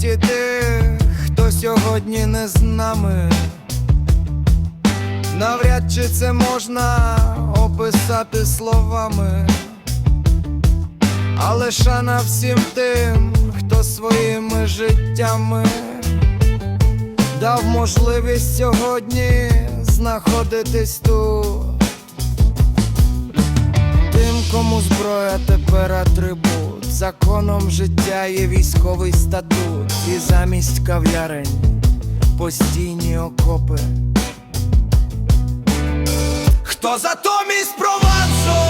пам'яті тих, хто сьогодні не з нами. Навряд чи це можна описати словами, але шана всім тим, хто своїми життями дав можливість сьогодні знаходитись тут. Тим, кому зброя тепер атрибут, законом життя є військовий статут, і замість кав'ярень постійні окопи. Хто затомість Провансу,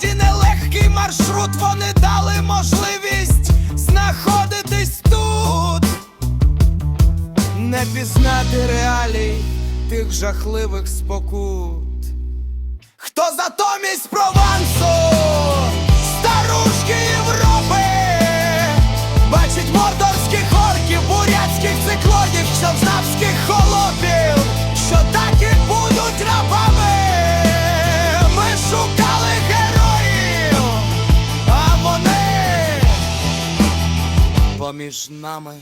к нелегкий маршрут, вони дали можливість знаходитись тут, не пізнати реалій тих жахливих спокут. Хто затомість Провансу, старушки Європи, бачить мордорських орків, бурятських циклонів, чавзнавських холопів, поміж нами.